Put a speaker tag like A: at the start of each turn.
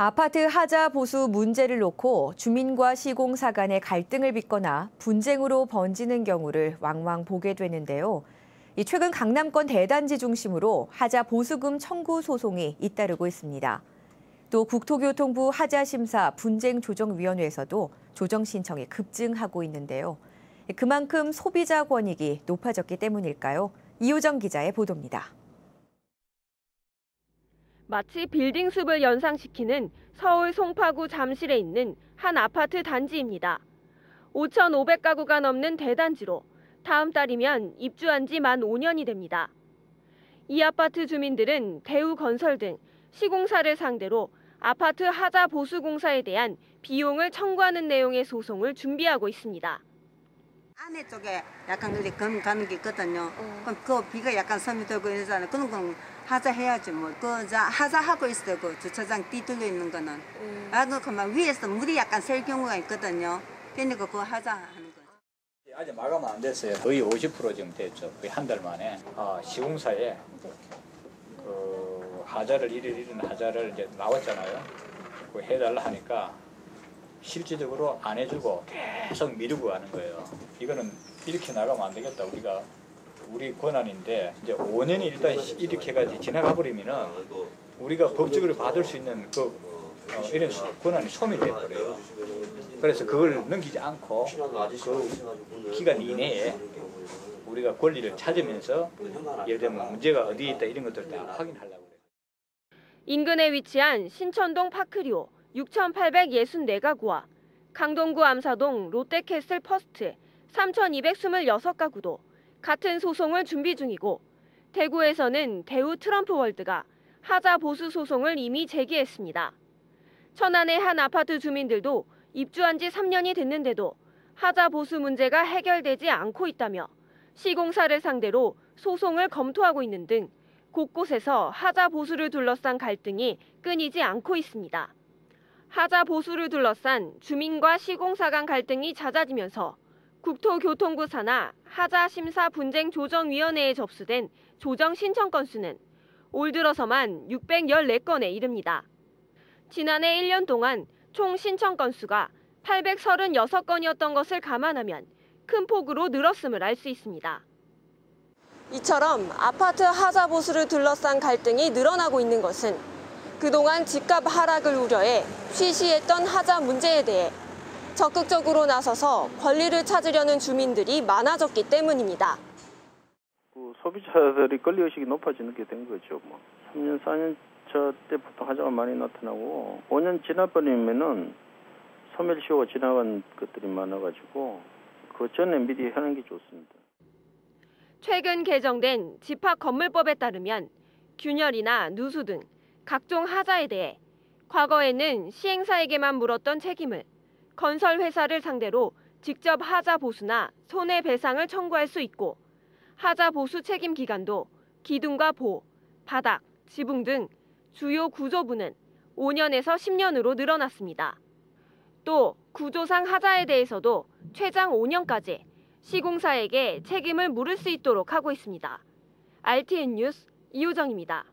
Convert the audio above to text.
A: 아파트 하자 보수 문제를 놓고 주민과 시공사 간의 갈등을 빚거나 분쟁으로 번지는 경우를 왕왕 보게 되는데요. 최근 강남권 대단지 중심으로 하자 보수금 청구 소송이 잇따르고 있습니다. 또 국토교통부 하자심사 분쟁조정위원회에서도 조정 신청이 급증하고 있는데요. 그만큼 소비자 권익이 높아졌기 때문일까요? 이호정 기자의 보도입니다.
B: 마치 빌딩 숲을 연상시키는 서울 송파구 잠실에 있는 한 아파트 단지입니다. 5,500가구가 넘는 대단지로 다음 달이면 입주한 지 만 5년이 됩니다. 이 아파트 주민들은 대우건설 등 시공사를 상대로 아파트 하자 보수공사에 대한 비용을 청구하는 내용의 소송을 준비하고 있습니다.
C: 안에 쪽에 약간 그리 금 가는 게 있거든요. 그럼 그 비가 약간 섬이 들고 이러잖아요. 그런 건 하자 해야지 뭐. 그 하자 하고 있어요. 그 주차장 뒤뚫려 있는 거는.
B: 음.
C: 아, 그 그만 위에서 물이 약간 셀 경우가 있거든요. 그러니까 그거 하자 하는 거죠.
D: 아직 마감 안 됐어요. 거의 50% 지금 됐죠. 거의 한 달 만에 아, 시공사에 그 하자를 일일 일은 하자를 이제 나왔잖아요. 그 해달라 하니까 실질적으로 안 해주고 계속 미루고 가는 거예요. 이거는 이렇게 나가면 안 되겠다. 우리가 우리 권한인데 이제 5년이 일단 이렇게까지 지나가 버리면은 우리가 법적으로 받을 수 있는 그 어, 이런 권한이 소멸돼 버려요. 그래서 그걸 넘기지 않고 그 기간 이내에 우리가 권리를 찾으면서 예를 들면 문제가 어디에 있다 이런 것들 다 확인하려고 그래요.
B: 인근에 위치한 신천동 파크리오 6,864가구와 강동구 암사동 롯데캐슬 퍼스트 3,226가구도 같은 소송을 준비 중이고 대구에서는 대우 트럼프 월드가 하자 보수 소송을 이미 제기했습니다. 천안의 한 아파트 주민들도 입주한 지 3년이 됐는데도 하자 보수 문제가 해결되지 않고 있다며 시공사를 상대로 소송을 검토하고 있는 등 곳곳에서 하자 보수를 둘러싼 갈등이 끊이지 않고 있습니다. 하자 보수를 둘러싼 주민과 시공사 간 갈등이 잦아지면서 국토교통부 산하 하자 심사 분쟁 조정위원회에 접수된 조정 신청 건수는 올 들어서만 614건에 이릅니다. 지난해 1년 동안 총 신청 건수가 836건이었던 것을 감안하면 큰 폭으로 늘었음을 알 수 있습니다. 이처럼 아파트 하자 보수를 둘러싼 갈등이 늘어나고 있는 것은 그동안 집값 하락을 우려해 쉬쉬했던 하자 문제에 대해 적극적으로 나서서 권리를 찾으려는 주민들이 많아졌기 때문입니다.
E: 그 소비자들이 권리의식이 높아지는 게된 거죠. 뭐 3년, 4년 차 때부터 하자가 많이 나타나고 5년 지나버리면은 소멸시효가 지나간 것들이 많아가지고 그 전에 미리 하는 게 좋습니다.
B: 최근 개정된 집합건물법에 따르면 균열이나 누수 등 각종 하자에 대해 과거에는 시행사에게만 물었던 책임을 건설 회사를 상대로 직접 하자 보수나 손해배상을 청구할 수 있고 하자 보수 책임 기간도 기둥과 보, 바닥, 지붕 등 주요 구조부는 5년에서 10년으로 늘어났습니다. 또 구조상 하자에 대해서도 최장 5년까지 시공사에게 책임을 물을 수 있도록 하고 있습니다. RTN 뉴스 이호정입니다.